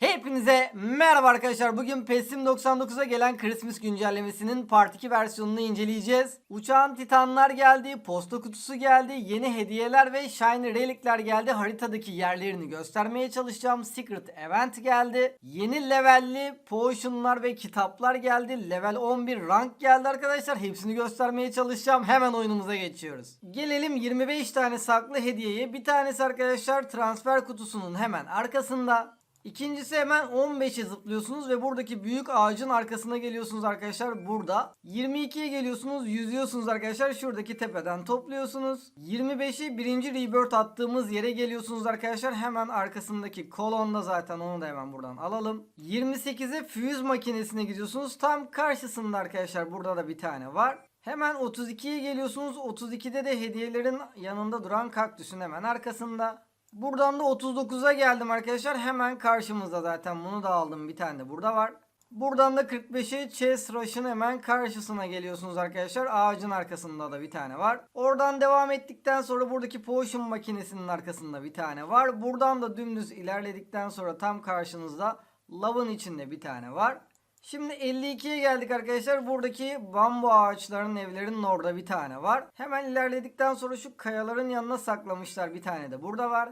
Hepinize merhaba arkadaşlar. Bugün PESIM 99'a gelen Christmas güncellemesinin Part 2 versiyonunu inceleyeceğiz. Uçağın titanlar geldi, posta kutusu geldi, yeni hediyeler ve shiny relikler geldi. Haritadaki yerlerini göstermeye çalışacağım. Secret event geldi. Yeni levelli potionlar ve kitaplar geldi. Level 11 rank geldi arkadaşlar. Hepsini göstermeye çalışacağım. Hemen oyunumuza geçiyoruz. Gelelim 25 tane saklı hediyeye. Bir tanesi arkadaşlar transfer kutusunun hemen arkasında. İkincisi hemen 15'e zıplıyorsunuz ve buradaki büyük ağacın arkasına geliyorsunuz arkadaşlar burada. 22'ye geliyorsunuz yüzüyorsunuz arkadaşlar şuradaki tepeden topluyorsunuz. 25'i birinci rebirth attığımız yere geliyorsunuz arkadaşlar hemen arkasındaki kolonda zaten onu da hemen buradan alalım. 28'e fuse makinesine gidiyorsunuz tam karşısında arkadaşlar burada da bir tane var. Hemen 32'ye geliyorsunuz 32'de de hediyelerin yanında duran kaktüsün hemen arkasında. Buradan da 39'a geldim arkadaşlar. Hemen karşımızda zaten bunu da aldım. Bir tane de burada var. Buradan da 45'e Chess Rush'ın hemen karşısına geliyorsunuz arkadaşlar. Ağacın arkasında da bir tane var. Oradan devam ettikten sonra buradaki Potion makinesinin arkasında bir tane var. Buradan da dümdüz ilerledikten sonra tam karşınızda Love'ın içinde bir tane var. Şimdi 52'ye geldik arkadaşlar. Buradaki bambu ağaçlarının evlerinin orada bir tane var. Hemen ilerledikten sonra şu kayaların yanına saklamışlar bir tane de burada var.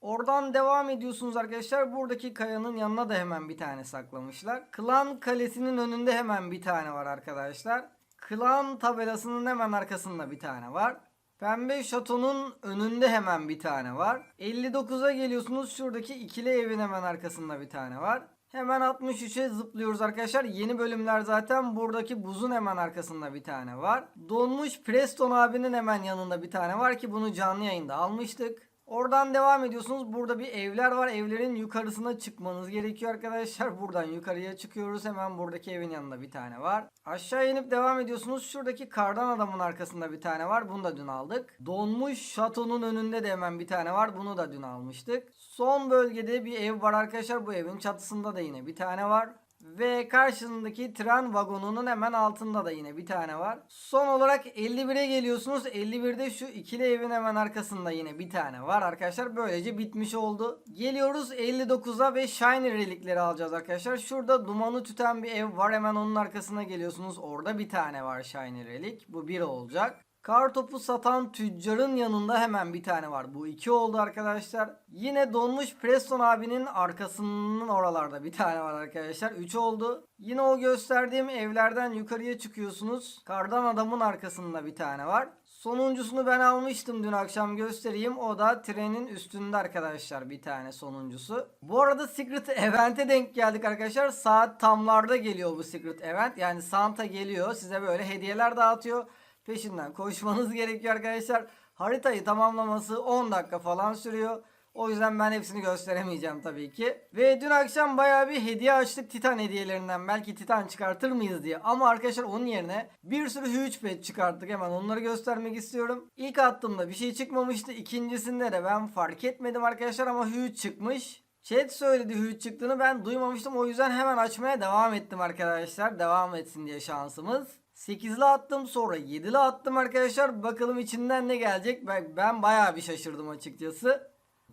Oradan devam ediyorsunuz arkadaşlar. Buradaki kayanın yanına da hemen bir tane saklamışlar. Klan kalesinin önünde hemen bir tane var arkadaşlar. Klan tabelasının hemen arkasında bir tane var. Pembe şatonun önünde hemen bir tane var. 59'a geliyorsunuz. Şuradaki ikili evin hemen arkasında bir tane var. Hemen 63'e zıplıyoruz arkadaşlar. Yeni bölümler zaten buradaki buzun hemen arkasında bir tane var. Donmuş Preston abinin hemen yanında bir tane var ki bunu canlı yayında almıştık. Oradan devam ediyorsunuz. Burada bir evler var. Evlerin yukarısına çıkmanız gerekiyor arkadaşlar. Buradan yukarıya çıkıyoruz. Hemen buradaki evin yanında bir tane var. Aşağı inip devam ediyorsunuz. Şuradaki kardan adamın arkasında bir tane var. Bunu da dün aldık. Donmuş şatonun önünde de hemen bir tane var. Bunu da dün almıştık. Son bölgede bir ev var arkadaşlar. Bu evin çatısında da yine bir tane var. Ve karşısındaki tren vagonunun hemen altında da yine bir tane var. Son olarak 51'e geliyorsunuz. 51'de şu ikili evin hemen arkasında yine bir tane var arkadaşlar. Böylece bitmiş oldu. Geliyoruz 59'a ve Shiny relikleri alacağız arkadaşlar. Şurada dumanı tüten bir ev var. Hemen onun arkasına geliyorsunuz. Orada bir tane var Shiny relik. Bu bir olacak. Kar topu satan tüccarın yanında hemen bir tane var. Bu iki oldu arkadaşlar. Yine donmuş Preston abinin arkasının oralarda bir tane var arkadaşlar. Üç oldu. Yine o gösterdiğim evlerden yukarıya çıkıyorsunuz. Kardan adamın arkasında bir tane var. Sonuncusunu ben almıştım dün akşam göstereyim. O da trenin üstünde arkadaşlar bir tane sonuncusu. Bu arada Secret Event'e denk geldik arkadaşlar. Saat tamlarda geliyor bu Secret Event. Yani Santa geliyor size böyle hediyeler dağıtıyor peşinden koşmanız gerekiyor arkadaşlar. Haritayı tamamlaması 10 dakika falan sürüyor. O yüzden ben hepsini gösteremeyeceğim tabii ki. Ve dün akşam baya bir hediye açtık Titan hediyelerinden. Belki Titan çıkartır mıyız diye. Ama arkadaşlar onun yerine bir sürü huge pet çıkarttık. Hemen onları göstermek istiyorum. İlk attığımda bir şey çıkmamıştı. İkincisinde de ben fark etmedim arkadaşlar ama huge çıkmış. Chat söyledi huge çıktığını ben duymamıştım. O yüzden hemen açmaya devam ettim arkadaşlar. Devam etsin diye şansımız. 8'li attım sonra 7'li attım arkadaşlar. Bakalım içinden ne gelecek. Ben, ben bayağı bir şaşırdım açıkçası.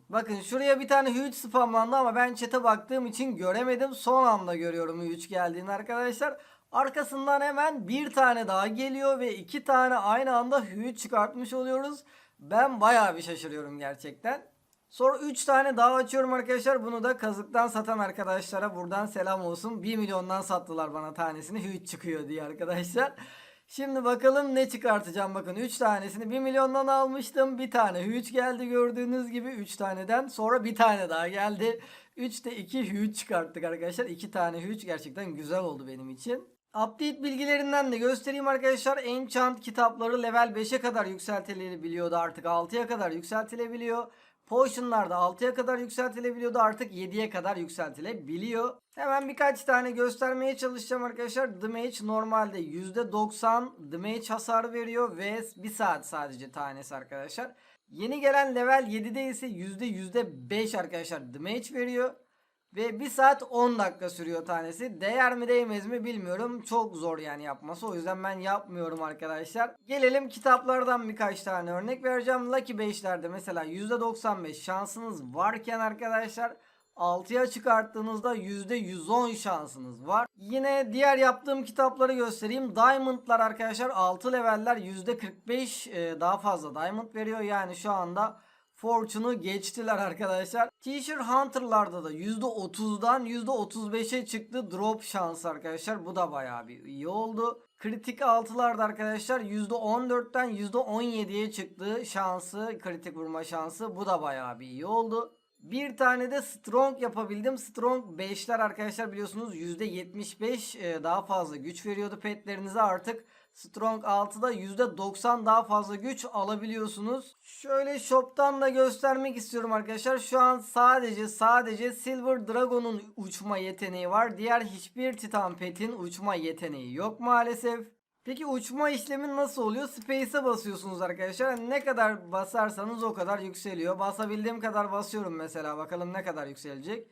Bakın şuraya bir tane huge spamlandı ama ben chat'e baktığım için göremedim. Son anda görüyorum huge geldiğini arkadaşlar. Arkasından hemen bir tane daha geliyor ve iki tane aynı anda huge çıkartmış oluyoruz. Ben bayağı bir şaşırıyorum gerçekten. Sonra 3 tane daha açıyorum arkadaşlar. Bunu da kazıktan satan arkadaşlara buradan selam olsun. 1 milyondan sattılar bana tanesini. Huge çıkıyor diye arkadaşlar. Şimdi bakalım ne çıkartacağım. Bakın 3 tanesini 1 milyondan almıştım. Bir tane huge geldi gördüğünüz gibi 3 taneden. Sonra bir tane daha geldi. 3'te 2 huge çıkarttık arkadaşlar. 2 tane huge gerçekten güzel oldu benim için. Update bilgilerinden de göstereyim arkadaşlar. Enchant kitapları level 5'e kadar yükseltilebiliyordu artık 6'ya kadar yükseltilebiliyor. Potion'lar da 6'ya kadar yükseltilebiliyordu artık 7'ye kadar yükseltilebiliyor. Hemen birkaç tane göstermeye çalışacağım arkadaşlar. Damage normalde %90 damage hasar veriyor ve 1 saat sadece tanesi arkadaşlar. Yeni gelen level 7'de ise %5 arkadaşlar damage veriyor. Ve 1 saat 10 dakika sürüyor tanesi. Değer mi değmez mi bilmiyorum. Çok zor yani yapması. O yüzden ben yapmıyorum arkadaşlar. Gelelim kitaplardan birkaç tane örnek vereceğim. Lucky 5'lerde mesela %95 şansınız varken arkadaşlar 6'ya çıkarttığınızda %110 şansınız var. Yine diğer yaptığım kitapları göstereyim. Diamond'lar arkadaşlar 6 leveller %45 e, daha fazla diamond veriyor. Yani şu anda Fortune'u geçtiler arkadaşlar. Teacher Hunter'larda da %30'dan %35'e çıktı drop şansı arkadaşlar. Bu da bayağı bir iyi oldu. Kritik 6'larda arkadaşlar %14'ten %17'ye çıktı şansı, kritik vurma şansı. Bu da bayağı bir iyi oldu. Bir tane de strong yapabildim. Strong 5'ler arkadaşlar biliyorsunuz %75 e, daha fazla güç veriyordu petlerinize artık. Strong 6'da %90 daha fazla güç alabiliyorsunuz. Şöyle shop'tan da göstermek istiyorum arkadaşlar. Şu an sadece sadece Silver Dragon'un uçma yeteneği var. Diğer hiçbir Titan Pet'in uçma yeteneği yok maalesef. Peki uçma işlemi nasıl oluyor? Space'e basıyorsunuz arkadaşlar. Ne kadar basarsanız o kadar yükseliyor. Basabildiğim kadar basıyorum mesela. Bakalım ne kadar yükselecek.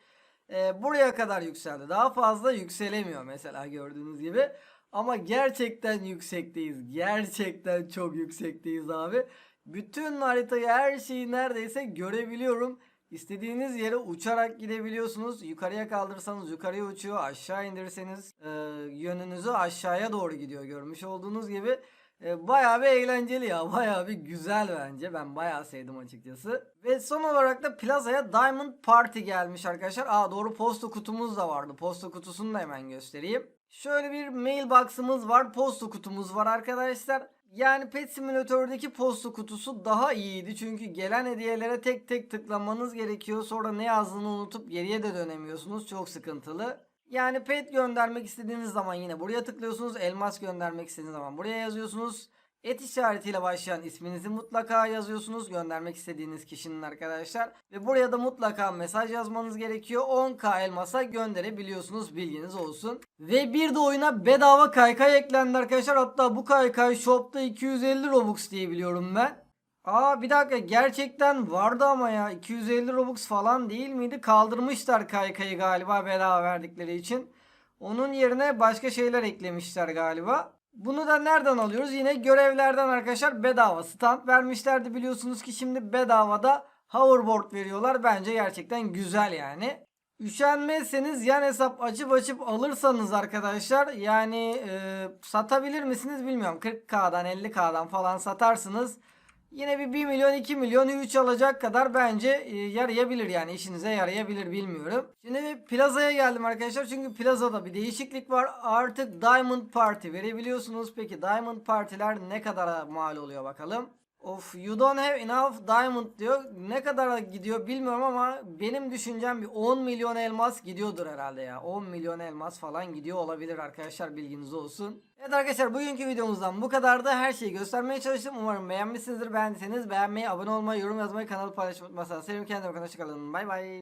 Ee, buraya kadar yükseldi. Daha fazla yükselemiyor mesela gördüğünüz gibi. Ama gerçekten yüksekteyiz. Gerçekten çok yüksekteyiz abi. Bütün haritayı her şeyi neredeyse görebiliyorum. İstediğiniz yere uçarak gidebiliyorsunuz. Yukarıya kaldırsanız yukarıya uçuyor. Aşağı indirirseniz e, yönünüzü aşağıya doğru gidiyor. Görmüş olduğunuz gibi. E, bayağı bir eğlenceli ya. Bayağı bir güzel bence. Ben bayağı sevdim açıkçası. Ve son olarak da plazaya Diamond Party gelmiş arkadaşlar. Aa doğru posta kutumuz da vardı. Posta kutusunu da hemen göstereyim. Şöyle bir mailbox'ımız var. Posta kutumuz var arkadaşlar. Yani Pet Simulator'daki posta kutusu daha iyiydi. Çünkü gelen hediyelere tek tek tıklamanız gerekiyor. Sonra ne yazdığını unutup geriye de dönemiyorsunuz. Çok sıkıntılı. Yani pet göndermek istediğiniz zaman yine buraya tıklıyorsunuz. Elmas göndermek istediğiniz zaman buraya yazıyorsunuz. Et işaretiyle başlayan isminizi mutlaka yazıyorsunuz. Göndermek istediğiniz kişinin arkadaşlar. Ve buraya da mutlaka mesaj yazmanız gerekiyor. 10k elmasa gönderebiliyorsunuz. Bilginiz olsun. Ve bir de oyuna bedava kaykay eklendi arkadaşlar. Hatta bu kaykay shopta 250 robux diye biliyorum ben. Aa bir dakika gerçekten vardı ama ya 250 Robux falan değil miydi? Kaldırmışlar kaykayı galiba bedava verdikleri için. Onun yerine başka şeyler eklemişler galiba. Bunu da nereden alıyoruz? Yine görevlerden arkadaşlar bedava stand vermişlerdi biliyorsunuz ki şimdi bedavada hoverboard veriyorlar. Bence gerçekten güzel yani. Üşenmezseniz yan hesap açıp açıp alırsanız arkadaşlar yani e, satabilir misiniz bilmiyorum. 40k'dan 50k'dan falan satarsınız. Yine bir 1 milyon 2 milyon 3 alacak kadar bence e, yarayabilir yani işinize yarayabilir bilmiyorum. Şimdi plazaya geldim arkadaşlar çünkü plazada bir değişiklik var. Artık Diamond Party verebiliyorsunuz. Peki Diamond Partiler ne kadara mal oluyor bakalım. Of you don't have enough diamond diyor. Ne kadar gidiyor bilmiyorum ama benim düşüncem bir 10 milyon elmas gidiyordur herhalde ya. 10 milyon elmas falan gidiyor olabilir arkadaşlar bilginiz olsun. Evet arkadaşlar bugünkü videomuzdan bu kadardı. Her şeyi göstermeye çalıştım. Umarım beğenmişsinizdir. Beğendiyseniz beğenmeyi, abone olmayı, yorum yazmayı, kanalı paylaşmayı unutmazsanız sevinirim. Kendime bakın. Hoşçakalın. Bay bay.